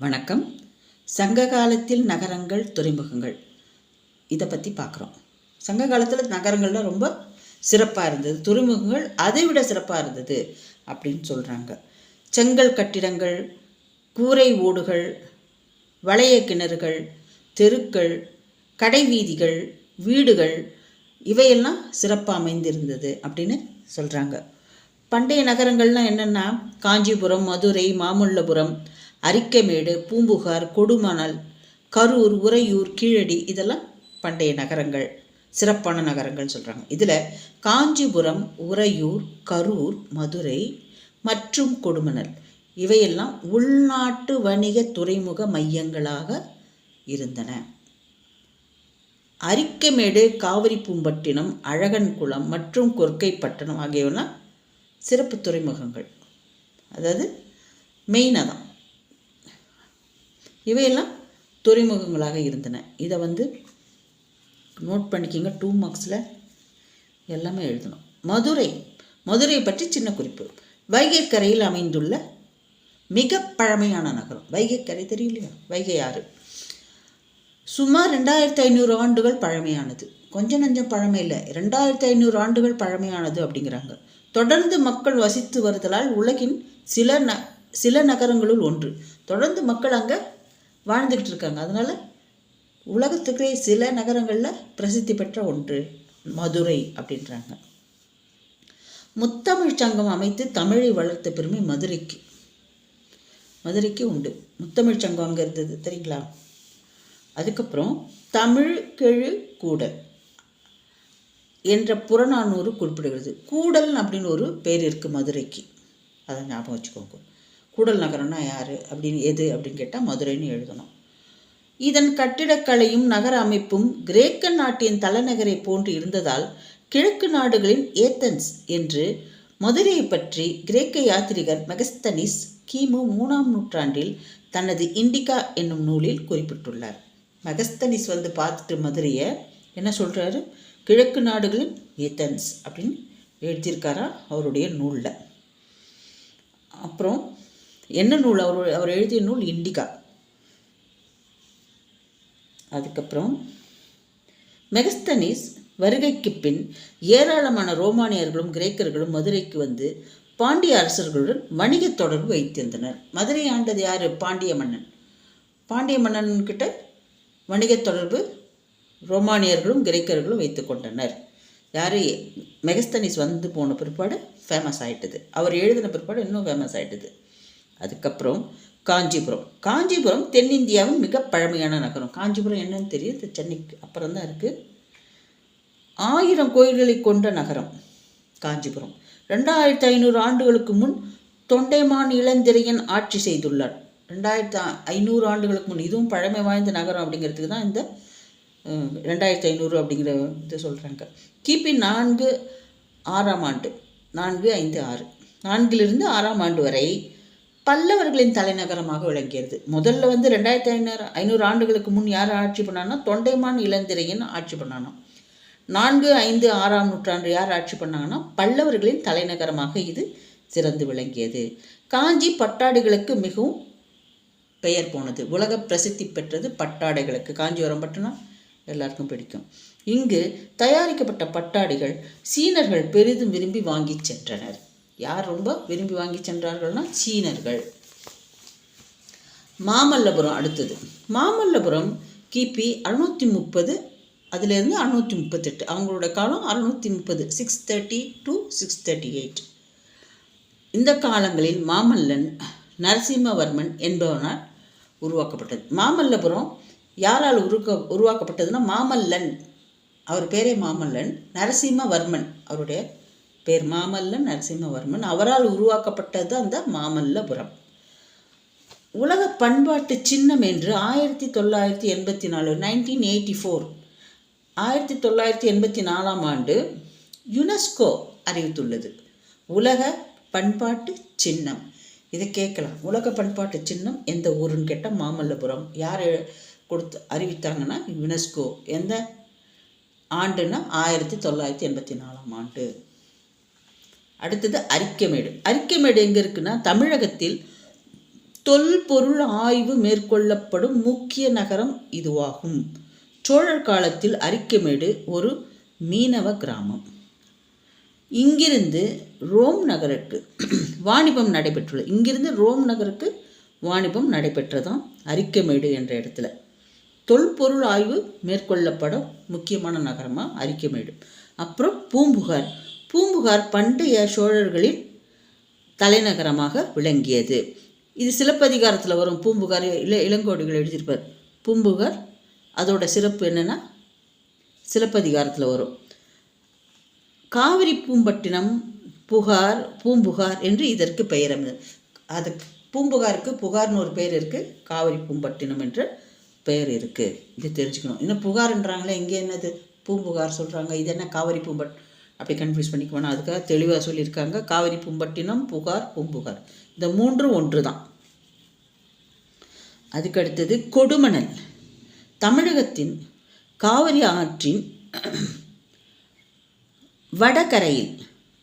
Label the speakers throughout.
Speaker 1: வணக்கம். சங்க காலத்தில் நகரங்கள் துறைமுகங்கள். இதை பற்றி பார்க்குறோம் சங்க காலத்தில் நகரங்கள்லாம் ரொம்ப சிறப்பாக இருந்தது. துறைமுகங்கள் அதை விட சிறப்பாக இருந்தது அப்படின்னு சொல்கிறாங்க செங்கல் கட்டிடங்கள் கூரை ஓடுகள் வளைய கிணறுகள் தெருக்கள் கடை வீதிகள் வீடுகள் இவையெல்லாம் சிறப்பாக அமைந்திருந்தது அப்படின்னு சொல்கிறாங்க பண்டைய நகரங்கள்லாம் என்னென்னா காஞ்சிபுரம் மதுரை மாமல்லபுரம் அரிக்கமேடு பூம்புகார் கொடுமணல் கரூர் உறையூர் கீழடி இதெல்லாம் பண்டைய நகரங்கள் சிறப்பான நகரங்கள் சொல்கிறாங்க இதில் காஞ்சிபுரம் உறையூர் கரூர் மதுரை மற்றும் கொடுமணல் இவையெல்லாம் உள்நாட்டு வணிக துறைமுக மையங்களாக இருந்தன. அரிக்கமேடு காவிரி பூம்பட்டினம் அழகன்குளம் மற்றும் கொர்க்கைப்பட்டினம் ஆகியவெல்லாம் சிறப்பு துறைமுகங்கள். அதாவது மெயினாக தான். இவையெல்லாம் துறைமுகங்களாக இருந்தன. இதை வந்து நோட் பண்ணிக்கிங்க டூ மார்க்ஸில் எல்லாமே எழுதணும். மதுரை மதுரை பற்றி சின்ன குறிப்பு. வைகைக்கரையில் அமைந்துள்ள மிக பழமையான நகரம். வைகைக்கரை கரை தெரியலையா வைகை ஆறு. சுமார் ரெண்டாயிரத்தி ஐநூறு ஆண்டுகள் பழமையானது. கொஞ்சம் நஞ்சம் பழமை இல்லை. ரெண்டாயிரத்தி ஐநூறு ஆண்டுகள் பழமையானது அப்படிங்கிறாங்க. தொடர்ந்து மக்கள் வசித்து வருதலால் உலகின் சில ந சில நகரங்களுள் ஒன்று. தொடர்ந்து மக்கள் அங்கே வாழ்ந்துக்கிட்டு இருக்காங்க. அதனால் உலகத்துக்கே சில நகரங்களில் பிரசித்தி பெற்ற ஒன்று மதுரை அப்படின்றாங்க. முத்தமிழ் சங்கம் அமைத்து தமிழை வளர்த்த பெருமை மதுரைக்கு. மதுரைக்கு உண்டு. முத்தமிழ் சங்கம் அங்கே இருந்தது தெரியுங்களா? அதுக்கப்புறம் தமிழ் கெழு கூடல் என்ற புறநானூறு குறிப்பிடுகிறது. கூடல் அப்படின்னு ஒரு பேர் இருக்குது மதுரைக்கு. அதை ஞாபகம் வச்சுக்கோங்க. கூடல் நகரம்னா யார்? அப்படின்னு எது அப்படின்னு கேட்டால் மதுரைன்னு எழுதணும். இதன் கட்டிடக்கலையும் நகர அமைப்பும் கிரேக்க நாட்டின் தலைநகரை போன்று இருந்ததால் கிழக்கு நாடுகளின் ஏத்தன்ஸ் என்று மதுரையை பற்றி கிரேக்க யாத்திரிகர் மெகஸ்தனிஸ் கிமு மூணாம் நூற்றாண்டில் தனது இண்டிகா என்னும் நூலில் குறிப்பிட்டுள்ளார். மெகஸ்தனிஸ் வந்து பார்த்துட்டு மதுரையை என்ன சொல்கிறாரு கிழக்கு நாடுகளின் ஏத்தன்ஸ் அப்படின்னு எழுதியிருக்காரா? அவருடைய நூலில். அப்புறம் என்ன நூல்? அவர் அவர் எழுதிய நூல் இண்டிகா. அதுக்கப்புறம் மெகஸ்தனிஸ் வருகைக்கு பின் ஏராளமான ரோமானியர்களும் கிரேக்கர்களும் மதுரைக்கு வந்து பாண்டிய அரசர்களுடன் வணிக தொடர்பு வைத்திருந்தனர். மதுரை ஆண்டது யார்? பாண்டிய மன்னன். பாண்டிய மன்னன்கிட்ட வணிக தொடர்பு ரோமானியர்களும் கிரேக்கர்களும் வைத்து கொண்டனர். யார்? மெகஸ்தனிஸ் வந்து போன பிற்பாடு ஃபேமஸ் ஆகிட்டது அவர் எழுதின பிற்பாடு இன்னும் ஃபேமஸ் ஆகிட்டது அதுக்கப்புறம் காஞ்சிபுரம். காஞ்சிபுரம் தென்னிந்தியாவின் மிக பழமையான நகரம். காஞ்சிபுரம் என்னன்னு தெரியுது? சென்னைக்கு அப்புறம் தான் இருக்குது ஆயிரம் கோயில்களை கொண்ட நகரம் காஞ்சிபுரம். ரெண்டாயிரத்தி ஐநூறு ஆண்டுகளுக்கு முன் தொண்டைமான் இளந்திரையன் ஆட்சி செய்துள்ளார். ரெண்டாயிரத்தி ஐநூறு ஆண்டுகளுக்கு முன் இதுவும் பழமை வாய்ந்த நகரம் அப்படிங்கிறதுக்கு தான் இந்த ரெண்டாயிரத்தி ஐநூறு அப்படிங்கிற இது சொல்கிறாங்க கிபி நான்கு ஆறாம் ஆண்டு நான்கு ஐந்து ஆறு. நான்கிலிருந்து ஆறாம் ஆண்டு வரை பல்லவர்களின் தலைநகரமாக விளங்கியது. முதல்ல வந்து ரெண்டாயிரத்தி ஐநூறு ஐநூறு ஆண்டுகளுக்கு முன் யார் ஆட்சி பண்ணான்னா தொண்டைமான் இளந்திரையன் ஆட்சி பண்ணானோ நான்கு ஐந்து ஆறாம் நூற்றாண்டு யார் ஆட்சி பண்ணாங்கன்னா பல்லவர்களின் தலைநகரமாக இது சிறந்து விளங்கியது. காஞ்சி பட்டாடைகளுக்கு மிகவும் பெயர் போனது. உலக பிரசித்தி பெற்றது பட்டாடைகளுக்கு. காஞ்சிபுரம் பட்டுனா எல்லாருக்கும் பிடிக்கும். இங்கு தயாரிக்கப்பட்ட பட்டாடைகள் சீனர்கள் பெரிதும் விரும்பி வாங்கி சென்றனர். யார் ரொம்ப விரும்பி வாங்கி சென்றார்கள்னா சீனர்கள். மாமல்லபுரம் அடுத்தது. மாமல்லபுரம் கிபி அறுநூற்றி முப்பது அதுலேருந்து அறுநூற்றி முப்பத்தெட்டு அவங்களோட காலம் அறுநூற்றி முப்பது six thirty to six thirty eight இந்த காலங்களில் மாமல்லன் நரசிம்மவர்மன் என்பவனால் உருவாக்கப்பட்டது. மாமல்லபுரம் யாரால் உருக்க உருவாக்கப்பட்டதுன்னா மாமல்லன். அவர் பேரே மாமல்லன் நரசிம்மவர்மன் அவருடைய பேர் மாமல்ல நரசிம்மவர்மன். அவரால் உருவாக்கப்பட்டது அந்த மாமல்லபுரம். உலக பண்பாட்டு சின்னம் என்று ஆயிரத்தி தொள்ளாயிரத்தி எண்பத்தி நாலு நைன்டீன் எயிட்டி ஃபோர் ஆயிரத்தி தொள்ளாயிரத்தி எண்பத்தி நாலாம் ஆண்டு யுனெஸ்கோ அறிவித்துள்ளது. உலக பண்பாட்டு சின்னம். இதை கேட்கலாம். உலக பண்பாட்டு சின்னம் எந்த ஊருன்னு கேட்டால் மாமல்லபுரம். யார் கொடுத்து அறிவித்தாங்கன்னா யுனெஸ்கோ. எந்த ஆண்டுன்னா ஆயிரத்தி தொள்ளாயிரத்தி எண்பத்தி நாலாம் ஆண்டு. அடுத்தது அரிக்கமேடு அரிக்கமேடு எங்கே இருக்குன்னா தமிழகத்தில் தொல்பொருள் ஆய்வு மேற்கொள்ளப்படும் முக்கிய நகரம் இதுவாகும். சோழர் காலத்தில் அரிக்கமேடு ஒரு மீனவ கிராமம். இங்கிருந்து ரோம் நகருக்கு வாணிபம் நடைபெற்றுள்ளது. இங்கிருந்து ரோம் நகருக்கு வாணிபம் நடைபெற்றதாம் அரிக்கமேடு என்ற இடத்துல. தொல்பொருள் ஆய்வு மேற்கொள்ளப்படும் முக்கியமான நகரமாக அரிக்கமேடு அப்புறம் பூம்புகார். பூம்புகார் பண்டைய சோழர்களின் தலைநகரமாக விளங்கியது. இது சிலப்பதிகாரத்தில் வரும் பூம்புகார் இள இளங்கோடிகள் எழுதியிருப்பார். பூம்புகார் அதோட சிறப்பு என்னென்னா சிலப்பதிகாரத்தில் வரும். காவிரி பூம்பட்டினம் புகார் பூம்புகார் என்று இதற்கு பெயர் அது பூம்புகாருக்கு புகார்னு ஒரு பெயர் இருக்குது காவிரி பூம்பட்டினம் என்ற பெயர் இருக்குது இது தெரிஞ்சுக்கணும். இன்னும் புகார்ன்றாங்களே இங்கே என்னது? பூம்புகார் சொல்கிறாங்க இது என்ன காவிரி பூம்பட் அப்படி கன்ஃபியூஸ் பண்ணிக்க வேணாம் அதுக்காக தெளிவாக சொல்லியிருக்காங்க. காவிரி பூம்பட்டினம் புகார் பூம்புகார். இந்த மூன்றும் ஒன்று தான் அதுக்கு அடுத்தது கொடுமணல். தமிழகத்தின் காவிரி ஆற்றின் வடகரையில்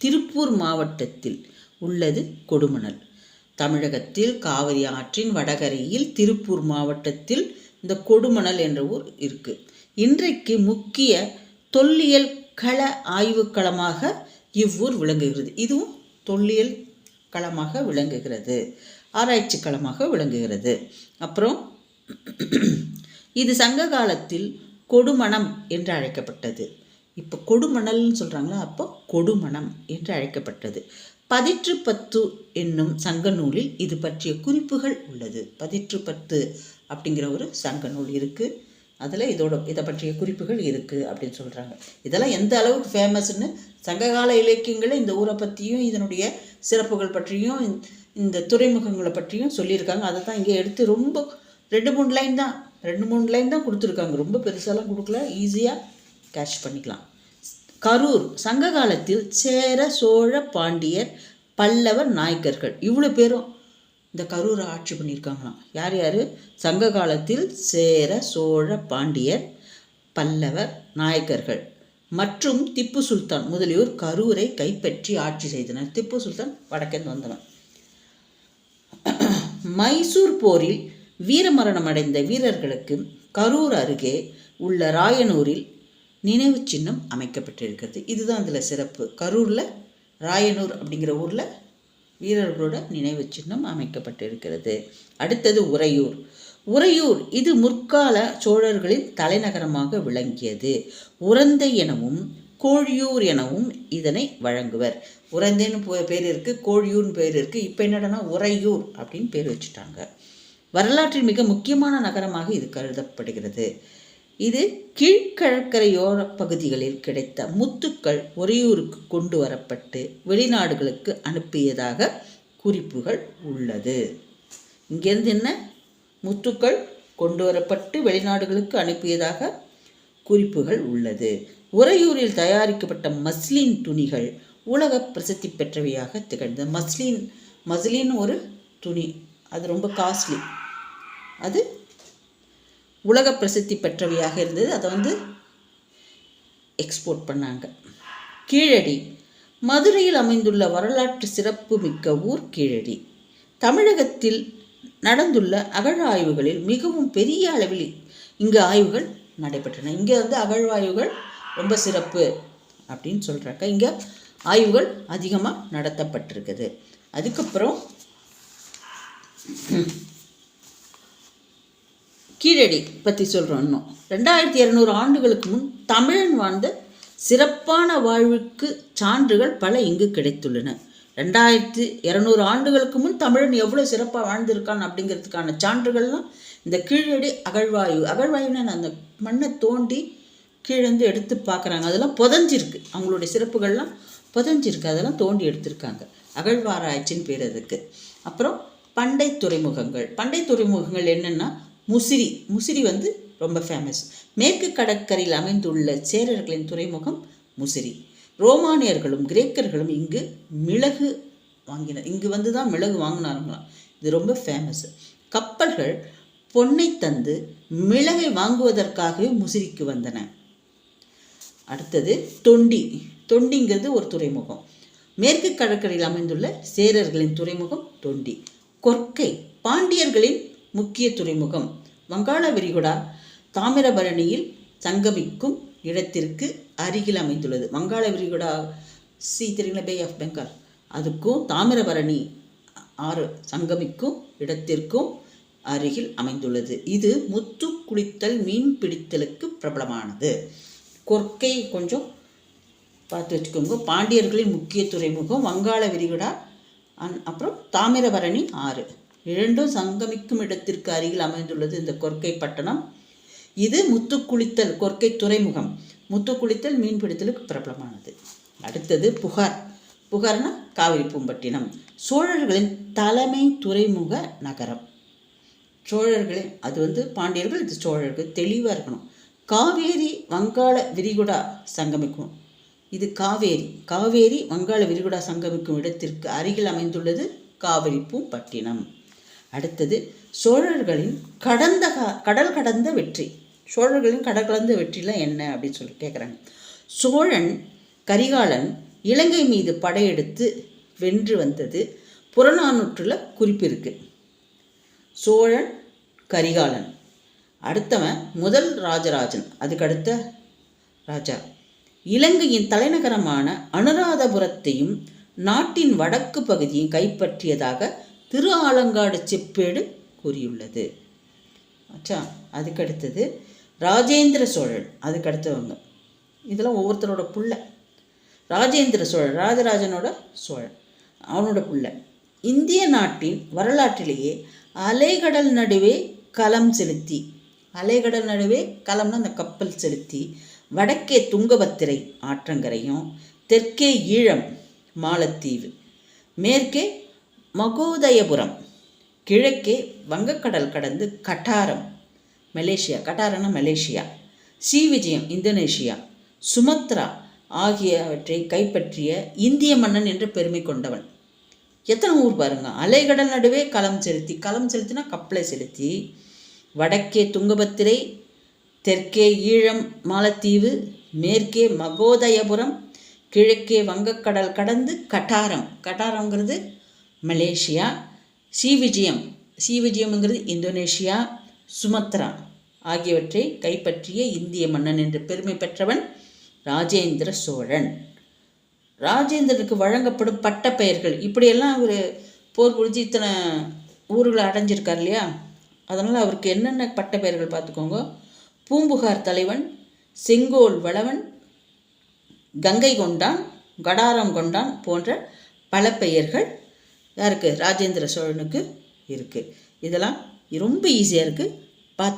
Speaker 1: திருப்பூர் மாவட்டத்தில் உள்ளது கொடுமணல். தமிழகத்தில் காவிரி ஆற்றின் வடகரையில் திருப்பூர் மாவட்டத்தில் இந்த கொடுமணல் என்ற ஊர் இருக்கு. இன்றைக்கு முக்கிய தொல்லியல் கள ஆய்வுக்களமாக இவ்வூர் விளங்குகிறது. இதுவும் தொல்லியல் களமாக விளங்குகிறது. ஆராய்ச்சி களமாக விளங்குகிறது. அப்புறம் இது சங்க காலத்தில் கொடுமணம் என்று அழைக்கப்பட்டது. இப்போ கொடுமணல்னு சொல்கிறாங்களா அப்போ கொடுமணம் என்று அழைக்கப்பட்டது. பதிற்று பத்து என்னும் சங்க நூலில் இது பற்றிய குறிப்புகள் உள்ளது. பதிற்று பத்து அப்படிங்கிற ஒரு சங்க நூல் இருக்குது அதில் இதோட இதை பற்றிய குறிப்புகள் இருக்குது அப்படின்னு சொல்கிறாங்க இதெல்லாம் எந்த அளவுக்கு ஃபேமஸ்ன்னு சங்ககால இலக்கியங்களில் இந்த ஊரை பற்றியும் இதனுடைய சிறப்புகள் பற்றியும் இந்த துறைமுகங்களை பற்றியும் சொல்லியிருக்காங்க. அதை தான் இங்கே எடுத்து ரொம்ப ரெண்டு மூணு லைன் தான் ரெண்டு மூணு லைன் தான் கொடுத்துருக்காங்க. ரொம்ப பெருசாலாம் கொடுக்கல. ஈஸியாக கேட்ச் பண்ணிக்கலாம். கரூர் சங்க காலத்தில் சேர சோழ பாண்டியர் பல்லவர் நாயக்கர்கள். இவ்வளோ பேரும் இந்த கரூரை ஆட்சி பண்ணியிருக்காங்களாம். யார் யார்? சங்க காலத்தில் சேர சோழ பாண்டியர் பல்லவர் நாயக்கர்கள் மற்றும் திப்பு சுல்தான் முதலியோர் கரூரை கைப்பற்றி ஆட்சி செய்தனர். திப்பு சுல்தான் வடக்கேந்து வந்தவன் மைசூர் போரில் வீரமரணம் அடைந்த வீரர்களுக்கு கரூர் அருகே உள்ள ராயனூரில் நினைவு சின்னம் அமைக்கப்பட்டிருக்கிறது. இதுதான் அதில் சிறப்பு. கரூரில் ராயனூர் அப்படிங்கிற ஊரில் வீரர்களோட நினைவு சின்னம் அமைக்கப்பட்டிருக்கிறது. அடுத்தது உறையூர். உறையூர் இது முற்கால சோழர்களின் தலைநகரமாக விளங்கியது. உரந்தை எனவும் கோழியூர் எனவும் இதனை வழங்குவர். உரந்தைன்னு பேர் இருக்குது கோழியூர்னு பேர் இருக்குது இப்போ என்னடனா உறையூர் அப்படின்னு பேர் வச்சுட்டாங்க. வரலாற்றில் மிக முக்கியமான நகரமாக இது கருதப்படுகிறது. இது கீழ்கழக்கரையோர பகுதிகளில் கிடைத்த முத்துக்கள் ஒரையூருக்கு கொண்டு வரப்பட்டு வெளிநாடுகளுக்கு அனுப்பியதாக குறிப்புகள் உள்ளது. இங்கேருந்து என்ன? முத்துக்கள் கொண்டு வரப்பட்டு வெளிநாடுகளுக்கு அனுப்பியதாக குறிப்புகள் உள்ளது. உறையூரில் தயாரிக்கப்பட்ட மஸ்லின் துணிகள் உலக பிரசித்தி பெற்றவையாக திகழ்ந்தது மஸ்லின் மஸ்லின் ஒரு துணி. அது ரொம்ப காஸ்ட்லி. அது உலக பிரசித்தி பெற்றவையாக இருந்தது. அதை வந்து எக்ஸ்போர்ட் பண்ணாங்க. கீழடி. மதுரையில் அமைந்துள்ள வரலாற்று சிறப்பு மிக்க ஊர் கீழடி. தமிழகத்தில் நடந்துள்ள அகழாய்வுகளில் மிகவும் பெரிய அளவில் இங்கு ஆய்வுகள் நடைபெற்றன. இங்கே வந்து அகழ்வாய்வுகள் ரொம்ப சிறப்பு அப்படின்னு சொல்கிறாங்க இங்கே ஆய்வுகள் அதிகமாக நடத்தப்பட்டிருக்குது. அதுக்கப்புறம் கீழடி பற்றி சொல்கிறோம் இன்னும். ரெண்டாயிரத்தி இரநூறு ஆண்டுகளுக்கு முன் தமிழன் வாழ்ந்த சிறப்பான வாழ்வுக்கு சான்றுகள் பல இங்கு கிடைத்துள்ளன. ரெண்டாயிரத்தி இரநூறு ஆண்டுகளுக்கு முன் தமிழன் எவ்வளோ சிறப்பாக வாழ்ந்திருக்கான் அப்படிங்கிறதுக்கான சான்றுகள்லாம் இந்த கீழடி அகழ்வாயு அகழ்வாயுன்னு அந்த மண்ணை தோண்டி கீழேந்து எடுத்து பார்க்குறாங்க அதெல்லாம் புதஞ்சிருக்கு. அவங்களுடைய சிறப்புகள்லாம் புதஞ்சிருக்கு. அதெல்லாம் தோண்டி எடுத்திருக்காங்க. அகழ்வாராய்ச்சின்னு பேர் அதுக்கு. அப்புறம் பண்டை துறைமுகங்கள். பண்டை துறைமுகங்கள் என்னென்னா முசிறி முசிறி வந்து ரொம்ப ஃபேமஸ் மேற்கு கடற்கரையில் அமைந்துள்ள சேரர்களின் துறைமுகம் முசிறி. ரோமானியர்களும் கிரேக்கர்களும் இங்கு மிளகு வாங்கினர் இங்கு வந்து தான் மிளகு வாங்கினாருங்களாம் இது ரொம்ப ஃபேமஸ் கப்பல்கள் பொன்னை தந்து மிளகை வாங்குவதற்காகவே முசிறிக்கு வந்தன. அடுத்தது தொண்டி. தொண்டிங்கிறது ஒரு துறைமுகம். மேற்கு கடற்கரையில் அமைந்துள்ள சேரர்களின் துறைமுகம் தொண்டி. கொற்கை. பாண்டியர்களின் முக்கிய துறைமுகம். வங்காள விரிகுடா தாமிரபரணியில் சங்கமிக்கும் இடத்திற்கு அருகில் அமைந்துள்ளது. வங்காள விரிகுடா சி தெரியுங்களா பே ஆஃப் பெங்கால்? அதுக்கும் தாமிரபரணி ஆறு சங்கமிக்கும் இடத்திற்கும் அருகில் அமைந்துள்ளது. இது முத்து குளித்தல் மீன் பிடித்தலுக்கு பிரபலமானது. கொர்க்கை கொஞ்சம் பார்த்து வச்சுக்கோங்க. பாண்டியர்களின் முக்கிய துறைமுகம் வங்காள விரிகுடா அப்புறம் தாமிரபரணி ஆறு. இரண்டும் சங்கமிக்கும் இடத்திற்கு அருகில் அமைந்துள்ளது இந்த கொர்க்கை பட்டணம். இது முத்துக்குளித்தல் கொர்க்கை துறைமுகம். முத்துக்குளித்தல் மீன் பிடித்தலுக்கு பிரபலமானது. அடுத்தது புகார். புகார்னா காவிரி பூம்பட்டினம். சோழர்களின் தலைமை துறைமுக நகரம். சோழர்களின் அது வந்து பாண்டியர்கள் இது சோழர்கள். தெளிவாக இருக்கணும். காவேரி வங்காள விரிகுடா சங்கமிக்கும். இது காவேரி. காவேரி வங்காள விரிகுடா சங்கமிக்கும் இடத்திற்கு அருகில் அமைந்துள்ளது காவிரி பூம்பட்டினம். அடுத்தது சோழர்களின் கடந்த கடல் கடந்த வெற்றி. சோழர்களின் கடல் கடந்த வெற்றிலாம் என்ன அப்படின்னு சொல்லி கேட்குறாங்க சோழன் கரிகாலன் இலங்கை மீது படையெடுத்து வென்று வந்தது புறநானூற்றில் குறிப்பு இருக்குது சோழன் கரிகாலன். அடுத்தவன் முதல் ராஜராஜன். அதுக்கு அடுத்த ராஜா. இலங்கையின் தலைநகரமான அனுராதபுரத்தையும் நாட்டின் வடக்கு பகுதியும் கைப்பற்றியதாக திரு ஆலங்காடு செப்பேடு கூறியுள்ளது. ஆச்சா அதுக்கடுத்தது ராஜேந்திர சோழன் அதுக்கடுத்தவங்க. இதெல்லாம் ஒவ்வொருத்தரோட பிள்ளை. ராஜேந்திர சோழன் ராஜராஜனோட சோழன் அவனோட பிள்ளை. இந்திய நாட்டின் வரலாற்றிலேயே அலைகடல் நடுவே களம் செலுத்தி அலைகடல் நடுவே களம்னு அந்த கப்பல் செலுத்தி வடக்கே துங்கபத்திரை ஆற்றங்கரையும் தெற்கே ஈழம் மாலத்தீவு மேற்கே மகோதயபுரம். கிழக்கே வங்கக்கடல் கடந்து கட்டாரம் மலேசியா. கட்டாரம்னா மலேசியா. சி விஜயம் இந்தோனேஷியா சுமத்ரா ஆகியவற்றை கைப்பற்றிய இந்திய மன்னன் என்று பெருமை கொண்டவன். எத்தனை ஊர் பாருங்க. அலைகடல் நடுவே களம் செலுத்தி களம் செலுத்தினா கப்பலை செலுத்தி வடக்கே துங்கபத்திரை தெற்கே ஈழம் மாலத்தீவு மேற்கே மகோதயபுரம் கிழக்கே வங்கக்கடல் கடந்து கட்டாரம். கட்டாரங்கிறது மலேசியா சி விஜயம். சி இந்தோனேஷியா சுமத்ரா ஆகியவற்றை கைப்பற்றிய இந்திய மன்னன் என்று பெருமை பெற்றவன் ராஜேந்திர சோழன். ராஜேந்திரனுக்கு வழங்கப்படும் பட்டப்பெயர்கள் இப்படியெல்லாம் அவர் போர் புரிஞ்சு இத்தனை ஊர்களை அடைஞ்சிருக்கார் இல்லையா? அதனால் அவருக்கு என்னென்ன பட்டப்பெயர்கள் பார்த்துக்கோங்க. பூம்புகார் தலைவன் செங்கோல் வளவன் கங்கை கொண்டான் கடாரம் கொண்டான் போன்ற பல பெயர்கள் யாருக்கு? ராஜேந்திர சோழனுக்கு இருக்குது இதெல்லாம் ரொம்ப ஈஸியாக இருக்குது